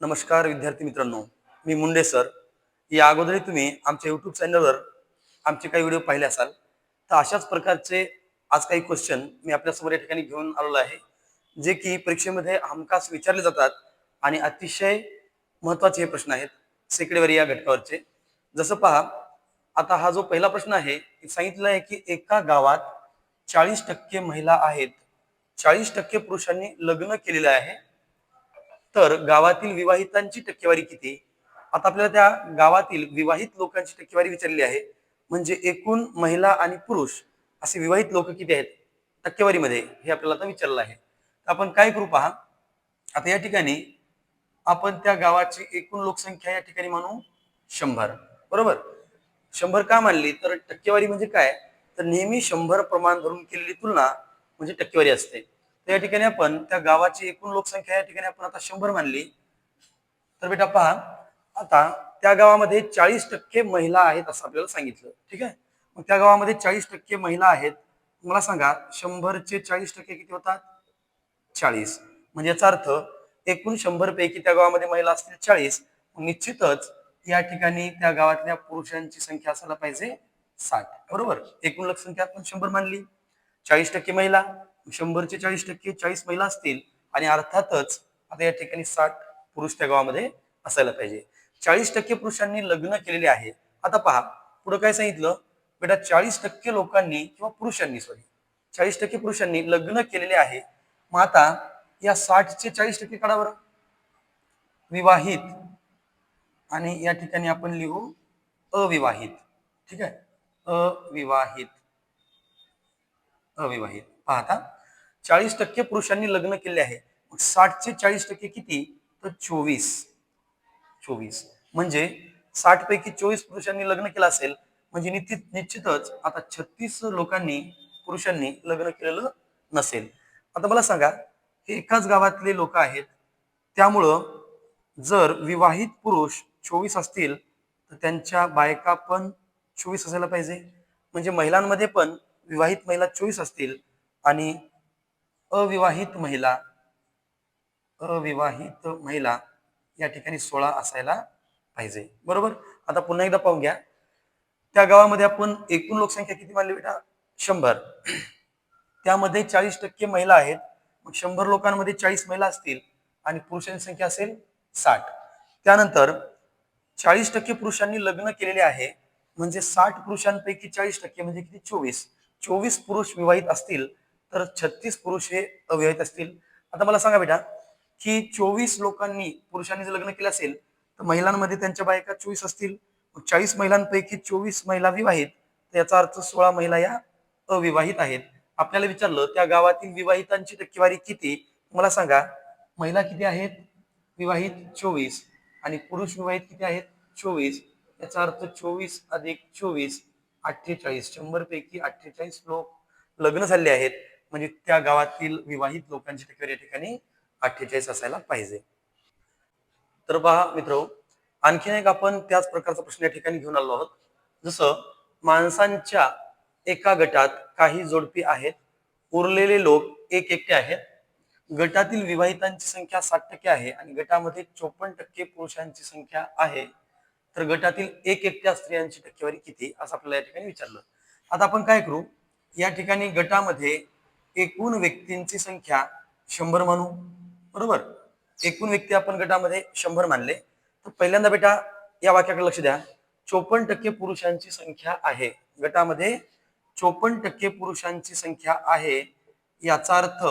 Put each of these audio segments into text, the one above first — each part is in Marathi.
नमस्कार विद्यार्थी मित्रांनो मी मुंडे सर. या अगोदरही तुम्ही आमच्या यूट्यूब चॅनलवर आमचे काही व्हिडिओ पाहिले असाल तर अशाच प्रकारचे आज काही क्वेश्चन मी आपल्यासमोर या ठिकाणी घेऊन आलेलो आहे जे की परीक्षेमध्ये हमखास विचारले जातात आणि अतिशय महत्त्वाचे हे प्रश्न आहेत सेकडेवारी या घटकावरचे. जसं पहा आता हा जो पहिला प्रश्न आहे सांगितलं आहे की एका गावात चाळीस टक्के महिला आहेत. चाळीस टक्के पुरुषांनी लग्न केलेलं आहे तर गावातील विवाहितांची टक्केवारी किती? आता आपल्याला त्या गावातील विवाहित लोकांची टक्केवारी विचारली आहे. म्हणजे एकूण महिला आणि पुरुष असे विवाहित लोक किती आहेत? टक्केवारीमध्ये हे आपल्याला आता विचारलं आहे. आपण काय करू पहा आता या ठिकाणी आपण त्या गावाची एकूण लोकसंख्या या ठिकाणी मानू शंभर. बरोबर? शंभर का मानली? तर टक्केवारी म्हणजे काय? तर नेहमी शंभर प्रमाण धरून केलेली तुलना म्हणजे टक्केवारी असते. त्या या ठिकाणी आपण त्या गावाची एकूण लोकसंख्या या ठिकाणी आपण आता शंभर मानली. तर बेटा पहा आता त्या गावामध्ये चाळीस टक्के महिला आहेत असं आपल्याला सांगितलं ठीक आहे? मग त्या गावामध्ये चाळीस टक्के महिला आहेत मला सांगा शंभरचे चाळीस टक्के किती होतात? चाळीस. म्हणजे याचा अर्थ एकूण शंभर पैकी त्या गावामध्ये महिला असतील चाळीस निश्चितच या ठिकाणी त्या गावातल्या पुरुषांची संख्या असायला पाहिजे साठ. बरोबर? एकूण लोकसंख्या आपण शंभर मानली. चाळीस टक्के महिला शंभरचे चाळीस टक्के चाळीस महिला असतील आणि अर्थातच आता या ठिकाणी साठ पुरुष त्या गावामध्ये असायला पाहिजे. चाळीस टक्के पुरुषांनी लग्न केलेले आहे. आता पहा पुढे काय सांगितलं? बेटा चाळीस टक्के लोकांनी किंवा पुरुषांनी सॉरी चाळीस टक्के पुरुषांनी लग्न केलेले आहे. मग आता या साठचे चाळीस टक्के काढा बरं. विवाहित आणि या ठिकाणी आपण लिहू अविवाहित. ठीक आहे? अविवाहित. अविवाहित. पाहता चाळीस टक्के पुरुषांनी लग्न केले आहे. मग साठचे चाळीस टक्के किती? तर चोवीस. चोवीस. म्हणजे साठ पैकी चोवीस पुरुषांनी लग्न केलं असेल म्हणजे निश्चित निश्चितच आता छत्तीस लोकांनी पुरुषांनी लग्न केलेलं नसेल. आता मला सांगा हे एकाच गावातले लोक आहेत त्यामुळं जर विवाहित पुरुष चोवीस असतील तर त्यांच्या बायका पण चोवीस असायला पाहिजे. म्हणजे महिलांमध्ये पण विवाहित महिला चोवीस असतील आणि अविवाहित महिला अविवाहित महिला या ठिकाणी सोळा असायला पाहिजे. बरोबर? आता पुन्हा एकदा पाहून घ्या. त्या गावामध्ये आपण एकूण लोकसंख्या किती मानली बेटा? शंभर. त्यामध्ये चाळीस टक्के महिला आहेत. मग शंभर लोकांमध्ये चाळीस महिला असतील आणि पुरुषांची संख्या असेल साठ. त्यानंतर चाळीस टक्के पुरुषांनी लग्न केलेले आहे. म्हणजे साठ पुरुषांपैकी चाळीस टक्के म्हणजे किती? चोवीस. चोवीस पुरुष विवाहित असतील. तर छत्तीस पुरुष हे अविवाहित असतील. आता मला सांगा बेटा की चोवीस लोकांनी पुरुषांनी जर लग्न केलं असेल तर महिलांमध्ये त्यांच्या बायका चोवीस असतील. चाळीस महिलांपैकी चोवीस महिला विवाहित. तर याचा अर्थ सोळा महिला या अविवाहित आहेत. आपल्याला विचारलं त्या गावातील विवाहितांची टक्केवारी किती? मला सांगा महिला किती आहेत? विवाहित चोवीस आणि पुरुष विवाहित किती आहेत? चोवीस. याचा अर्थ चोवीस अधिक चोवीस अठ्ठेचाळीस. शंभर पैकी अठ्ठेचाळीस लोक लग्न झाले आहेत. म्हणजे त्या गावातील विवाहित लोकांची टक्केवारी या ठिकाणी अठ्ठेचाळीस असायला पाहिजे. तर पहा मित्र आणखीन एक आपण त्याच प्रकारचा प्रश्न या ठिकाणी घेऊन आलो आहोत. जसं माणसांच्या एका गटात काही जोडपी आहेत उरलेले लोक एक एकटे आहेत. गटातील विवाहितांची संख्या साठ टक्के आहे आणि गटामध्ये चोपन्न टक्के पुरुषांची संख्या आहे. तर गटातील एक एकट्या स्त्रियांची टक्केवारी किती? असं आपल्याला या ठिकाणी विचारलं. आता आपण काय करू? या ठिकाणी गटामध्ये एकूण व्यक्तींची संख्या शंभर मानू. बरोबर? एकूण व्यक्ती आपण गटामध्ये शंभर मानले. तर पहिल्यांदा बेटा या वाक्याकडे लक्ष द्या. चोपन्न टक्के पुरुषांची संख्या आहे. गटामध्ये चोपन्न टक्के पुरुषांची संख्या आहे. याचा अर्थ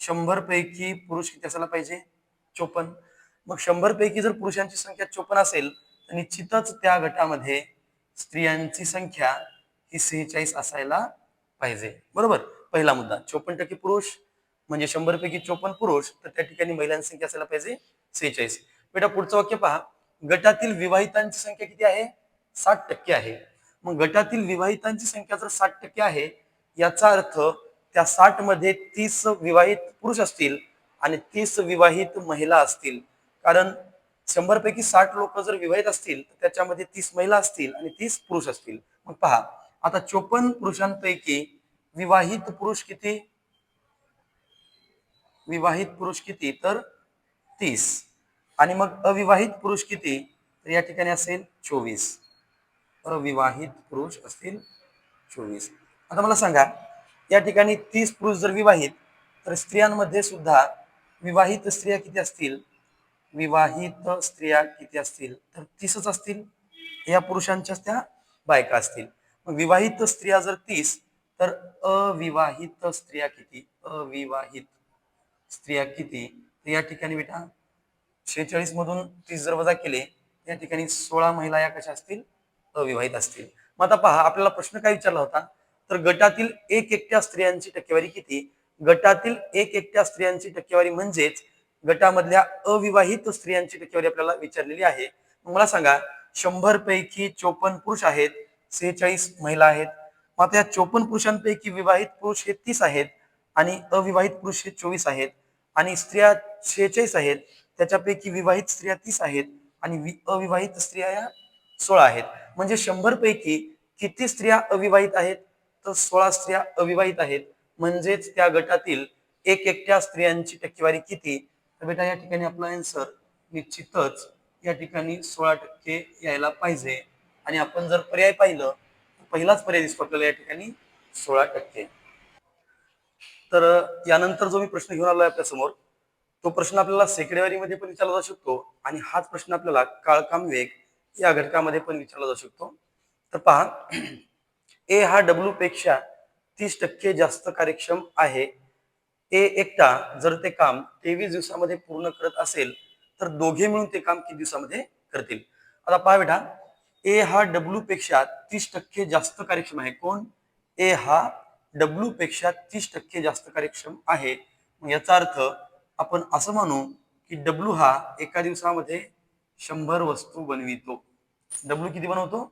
शंभर पैकी पुरुष किती असायला पाहिजे? चोपन्न. मग शंभर पैकी जर पुरुषांची संख्या चोपन्न असेल तर निश्चितच त्या गटामध्ये स्त्रियांची संख्या ही सेहेचाळीस असायला पाहिजे. बरोबर? पहिला मुद्दा चोपन्न टक्के पुरुष म्हणजे शंभर पैकी चोपन्न पुरुष तर त्या ठिकाणी महिलांची संख्या असायला पाहिजे सेहेचाळीस. बेटा पुढचं वाक्य पहा. गटातील विवाहितांची संख्या किती आहे? साठ टक्के आहे. मग गटातील विवाहितांची संख्या जर साठ टक्के आहे याचा अर्थ त्या साठमध्ये तीस विवाहित पुरुष असतील आणि तीस विवाहित महिला असतील. कारण शंभर पैकी साठ लोक जर विवाहित असतील तर त्याच्यामध्ये तीस महिला असतील आणि तीस पुरुष असतील. मग पहा आता चोपन्न पुरुषांपैकी विवाहित पुरुष किती? विवाहित पुरुष किती? तर तीस. आणि मग अविवाहित पुरुष किती? तर या ठिकाणी असेल चोवीस. अविवाहित पुरुष असतील चोवीस. आता मला सांगा या ठिकाणी तीस पुरुष जर विवाहित तर स्त्रियांमध्ये सुद्धा विवाहित स्त्रिया किती असतील? विवाहित स्त्रिया किती असतील? तर तीसच असतील. या पुरुषांच्याच त्या बायका असतील. मग विवाहित स्त्रिया जर तीस तर अविवाहित स्त्रिया किती? अविवाहित स्त्रिया किती? तर या ठिकाणी बेटा शेहेचाळीस मधून तीस जर वजा केले या ठिकाणी सोळा महिला या कशा असतील? अविवाहित असतील. मग आता पहा आपल्याला प्रश्न काय विचारला होता? तर गटातील एक एकट्या स्त्रियांची टक्केवारी किती? गटातील एक एकट्या स्त्रियांची टक्केवारी म्हणजेच गटामधल्या अविवाहित स्त्रियांची टक्केवारी आपल्याला विचारलेली आहे. मला सांगा शंभर पैकी चोपन्न पुरुष आहेत सेहेचाळीस महिला आहेत आता या चोपन्न पुरुषांपैकी विवाहित पुरुष हे तीस आहेत आणि अविवाहित पुरुष हे चोवीस आहेत. आणि स्त्रिया शेहेचाळीस आहेत. त्याच्यापैकी विवाहित स्त्रिया तीस आहेत आणि अविवाहित स्त्रिया या सोळा आहेत. म्हणजे शंभर पैकी किती स्त्रिया अविवाहित आहेत? तर सोळा स्त्रिया अविवाहित आहेत. म्हणजेच त्या गटातील एक एकट्या स्त्रियांची टक्केवारी किती? तर बेटा या ठिकाणी आपला आन्सर निश्चितच या ठिकाणी सोळा टक्के यायला पाहिजे. आणि आपण जर पर्याय पाहिलं पहिलाच पर्याय दिसतो आपल्याला या ठिकाणी सोळा टक्के. तर यानंतर जो मी प्रश्न घेऊन आलो आपल्यासमोर तो प्रश्न आपल्याला सेकडेवारीमध्ये पण विचारला जाऊ शकतो आणि हाच प्रश्न आपल्याला काळकाम वेग या घटकामध्ये पण विचारला जाऊ शकतो. तर पहा ए हा डब्ल्यू पेक्षा तीस टक्के जास्त कार्यक्षम आहे. ए एकटा जर ते काम तेवीस दिवसामध्ये पूर्ण करत असेल तर दोघे मिळून ते काम किती दिवसामध्ये करतील? आता पहा बेटा ए हा डब्ल्यू पेक्षा तीस टक्के जास्त कार्यक्षम आहे. कोण? ए हा डब्ल्यू पेक्षा तीस टक्के जास्त कार्यक्षम आहे. याचा अर्थ आपण असं म्हणू की डब्ल्यू हा एका दिवसामध्ये शंभर वस्तू बनवितो. डब्ल्यू किती बनवतो?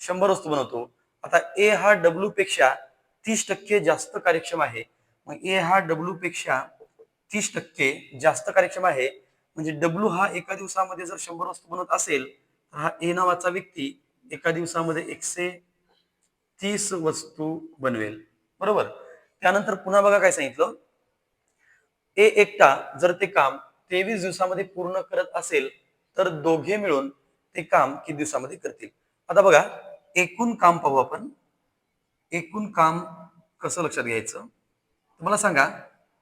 शंभर वस्तू बनवतो. आता ए हा डब्ल्यू पेक्षा तीस टक्के जास्त कार्यक्षम आहे. मग ए हा डब्ल्यू पेक्षा तीस टक्के जास्त कार्यक्षम आहे. म्हणजे डब्ल्यू हा एका दिवसामध्ये जर शंभर वस्तू बनवत असेल हा ए नावाचा व्यक्ती एका दिवसामध्ये एकशे तीस वस्तू बनवेल. बरोबर? त्यानंतर पुन्हा बघा काय सांगितलं. ए एकटा जर ते काम तेवीस दिवसामध्ये पूर्ण करत असेल तर दोघे मिळून ते काम किती दिवसामध्ये करतील? आता बघा एकूण काम पाहू आपण. एकूण काम कसं लक्षात घ्यायचं? मला सांगा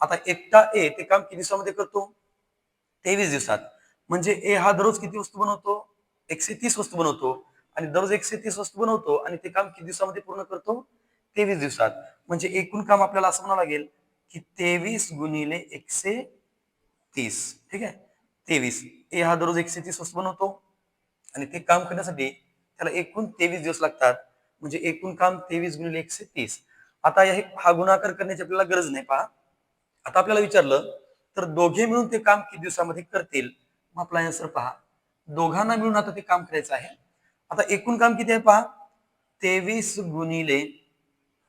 आता एकटा ए ते काम किती दिवसामध्ये करतो? तेवीस दिवसात. म्हणजे ए हा दररोज किती वस्तू बनवतो? एकशे तीस वस्तू बनवतो आणि दररोज एकशे तीस वस्तू बनवतो आणि ते काम किती दिवसामध्ये पूर्ण करतो? तेवीस दिवसात. म्हणजे एकूण काम आपल्याला असं म्हणावं लागेल की तेवीस गुणिले एकशे तीस. ठीक आहे? तेवीस. ए हा दररोज एकशे तीस वस्तू बनवतो आणि ते काम करण्यासाठी त्याला एकूण तेवीस दिवस लागतात. म्हणजे एकूण काम तेवीस गुणिले एकशे तीस. आता हा गुणाकार करण्याची आपल्याला गरज नाही पहा. आता आपल्याला विचारलं तर दोघे मिळून ते काम किती दिवसामध्ये करतील? मग आपला आन्सर पहा. दोघांना मिळून आता ते काम करायचं आहे. आता एकूण काम किती आहे पहा? तेवीस गुणिले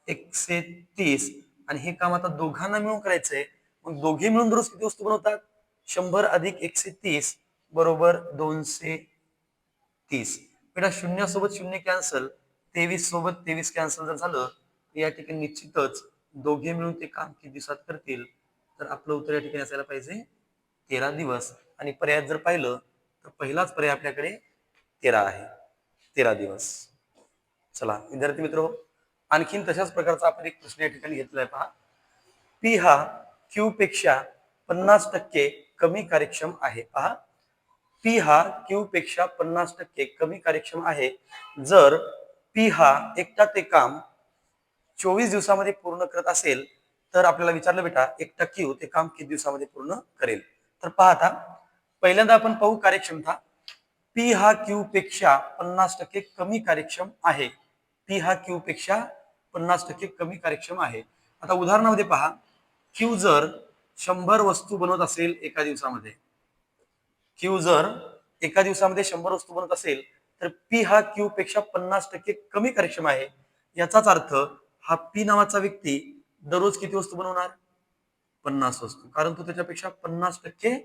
एकशे तीस. आणि हे काम आता दोघांना मिळून करायचंय. मग दोघे मिळून दररोज किती वस्तू बनवतात? शंभर अधिक एकशे तीस बरोबर दोनशे तीस. बेटा शून्यासोबत शून्य कॅन्सल तेवीस सोबत तेवीस कॅन्सल जर झालं तर या ठिकाणी निश्चितच दोघे मिळून ते काम किती दिवसात करतील? तर आपलं उत्तर या ठिकाणी असायला पाहिजे तेरा दिवस. आणि पर्याय जर पाहिलं तर पहिलाच पर्याय आपल्याकडे तेरा आहे. तेरा दिवस. चला विद्यार्थी मित्र आणखीन तशाच प्रकारचा आपण एक प्रश्न या ठिकाणी घेतलाय पहा. पी हा क्यू पेक्षा पन्नास टक्के कमी कार्यक्षम आहे. पहा. पी हा क्यू पेक्षा पन्नास टक्के कमी कार्यक्षम आहे. जर पी हा एकटा ते काम चोवीस दिवसामध्ये पूर्ण करत असेल तर आपल्याला विचारलं बेटा एकटा क्यू ते काम किती दिवसामध्ये पूर्ण करेल? तर पहा आता पहिल्यांदा आपण पाहू कार्यक्षमता. पी हा क्यू पेक्षा पन्नास टक्के कमी कार्यक्षम आहे. पी हा क्यू पेक्षा पन्नास टक्के कमी कार्यक्षम आहे. आता उदाहरणामध्ये पहा. क्यू जर शंभर वस्तू बनवत असेल एका दिवसामध्ये क्यू जर एका दिवसामध्ये शंभर वस्तू बनवत असेल तर पी हा क्यू पेक्षा पन्नास टक्के कमी कार्यक्षम आहे. याचाच अर्थ हा पी नावाचा व्यक्ती दररोज किती वस्तू बनवणार? पन्नास वस्तू. कारण तो त्याच्यापेक्षा पन्नास टक्के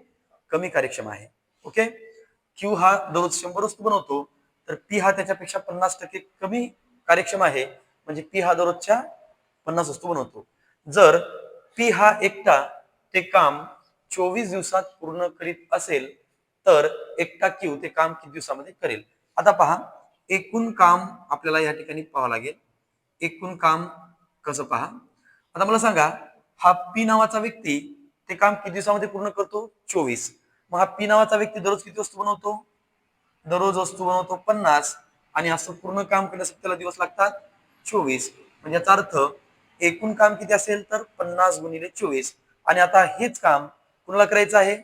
कमी कार्यक्षम आहे. ओके क्यू हा दररोज शंभर वस्तू बनवतो तर पी हा त्याच्यापेक्षा पन्नास टक्के कमी कार्यक्षम आहे. म्हणजे पी हा दररोजच्या पन्नास वस्तू बनवतो. जर पी हा एकटा ते काम चोवीस दिवसात पूर्ण करीत असेल तर एकटा क्यू ते काम किती दिवसामध्ये करेल? आता पहा एकूण काम आपल्याला या ठिकाणी पाहावं लागेल. एकूण काम कसं पहा? आता मला सांगा हा पी नावाचा व्यक्ती ते काम किती दिवसामध्ये पूर्ण करतो? चोवीस. मग हा पी नावाचा व्यक्ती दररोज किती वस्तू बनवतो? दररोज वस्तू बनवतो पन्नास. आणि असं पूर्ण काम करण्यासाठी त्याला दिवस लागतात? चोवीस. म्हणजे याचा अर्थ एकूण काम किती असेल तर पन्नास गुणिले चोवीस. आणि आता हेच काम कुणाला करायचं आहे?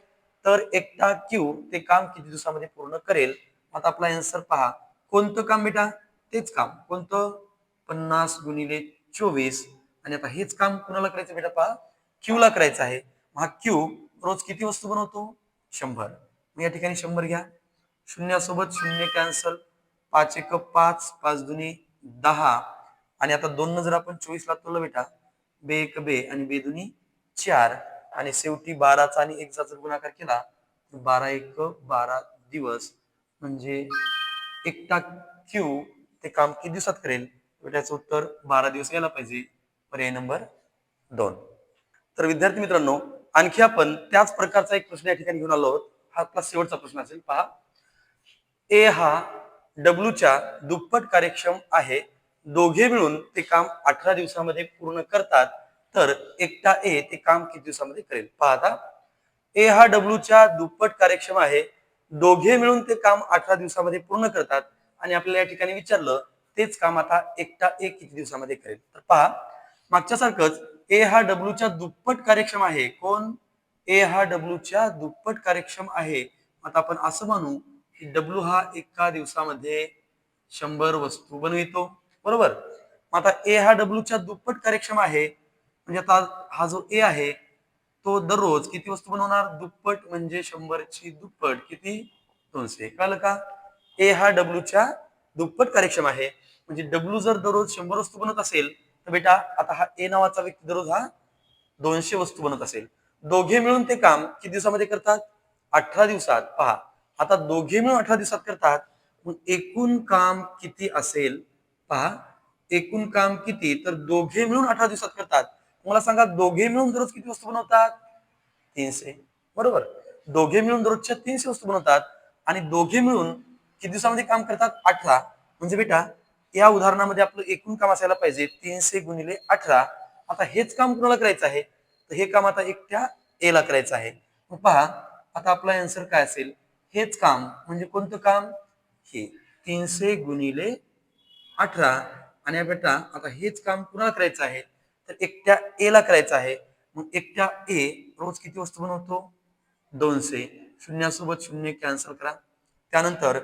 तर एकटा क्यू ते काम किती दिवसामध्ये पूर्ण करेल? आता आपला आन्सर पहा. कोणतं काम बेटा? तेच काम. कोणतं? पन्नास गुणिले चोवीस. आणि आता हेच काम कुणाला करायचं बेटा पहा? क्यू ला करायचं आहे. मग हा क्यू रोज किती वस्तू बनवतो? शंभर. मग या ठिकाणी शंभर घ्या. शून्यासोबत शून्य कॅन्सल पाच एक पाच पाच दुनी दहा. आणि आता दोन जर आपण चोवीस ला बेटा बे एक बे आणि बे दुनी चार. आणि शेवटी बाराचा आणि एकचा जर गुणाकार केला तर बारा एक बारा दिवस. म्हणजे एकटा क्यू ते काम किती दिवसात करेल? बेटाचं उत्तर बारा दिवस यायला पाहिजे. पर्याय नंबर दोन. तर विद्यार्थी मित्रांनो आणखी आपण त्याच प्रकारचा एक प्रश्न या ठिकाणी घेऊन आलो आहोत. हा आपला शेवटचा प्रश्न असेल. पहा. ए हा डब्ल्यूच्या दुप्पट कार्यक्षम आहे. दोघे मिळून ते काम अठरा दिवसामध्ये पूर्ण करतात. तर एकटा ए ते काम किती दिवसामध्ये करेल? पहा आता. ए हा डब्ल्यूच्या दुप्पट कार्यक्षम आहे. दोघे मिळून ते काम अठरा दिवसामध्ये पूर्ण करतात. आणि आपल्याला या ठिकाणी विचारलं तेच काम आता एकटा ए किती दिवसामध्ये करेल? तर पहा. मागच्या सारखंच ए हा डब्ल्यूच्या दुप्पट कार्यक्षम आहे. कोण? ए हा डब्ल्यूच्या दुप्पट कार्यक्षम आहे. आता आपण असं म्हणू की डब्ल्यू हा एका दिवसामध्ये शंभर वस्तू बनवितो. बरोबर? मग आता ए हा डब्ल्यूच्या दुप्पट कार्यक्षम आहे. म्हणजे आता हा जो ए आहे तो दररोज किती वस्तू बनवणार? दुप्पट म्हणजे शंभरची दुप्पट. किती? दोनशे. कळलं का? ए हा डब्ल्यूच्या दुप्पट कार्यक्षम आहे. म्हणजे डब्ल्यू जर दररोज शंभर वस्तू बनवत असेल तर बेटा आता हा ए नावाचा व्यक्ती दररोज हा दोनशे वस्तू बनत असेल. दोघे मिळून ते काम किती दिवसामध्ये करतात? अठरा दिवसात. पहा आता दोघे मिळून अठरा दिवसात करतात. मग एकूण काम किती असेल? पहा एकूण काम किती? तर दोघे मिळून अठरा दिवसात करतात. मला सांगा दोघे मिळून दररोज किती वस्तू बनवतात? तीनशे. बरोबर? दोघे मिळून दररोजच्या तीनशे वस्तू बनवतात आणि दोघे मिळून किती दिवसामध्ये काम करतात? अठरा. म्हणजे बेटा या उदाहरणामध्ये आपलं एकूण काम असायला पाहिजे तीनशे गुणिले अठरा. आता हेच काम कुणाला करायचं आहे? तर हे काम आता एकट्या एला करायचं आहे. मग पहा आता आपला आन्सर काय असेल? हेच काम म्हणजे कोणतं काम? हे तीनशे गुणिले अठरा. आणि बेटा आता हेच काम कुणाला करायचं आहे? तर एकट्या एला करायचं आहे. मग एकट्या ए रोज किती वस्तू बनवतो? दोनशे. शून्यासोबत शून्य कॅन्सल करा. त्यानंतर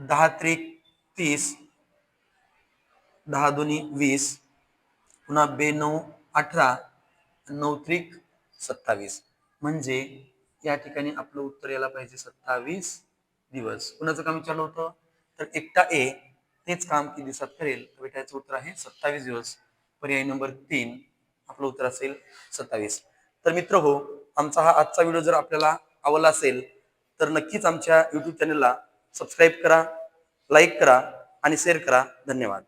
दहा त्रिक तीस. दहा दोन्ही वीस पुन्हा बे नऊ अठरा नऊ त्रिक सत्तावीस. म्हणजे या ठिकाणी आपलं उत्तर यायला पाहिजे सत्तावीस दिवस. कुणाचं काम विचारलं होतं? तर एकटा ए तेच काम किती दिवसात करेल. तर बेटा उत्तर आहे सत्तावीस दिवस. पर्याय नंबर तीन आपलं उत्तर असेल सत्तावीस. तर मित्र हो आमचा हा आजचा व्हिडिओ जर आपल्याला आवडला असेल तर नक्कीच आमच्या यूट्यूब चॅनलला सबस्क्राईब करा लाईक करा आणि शेअर करा. धन्यवाद.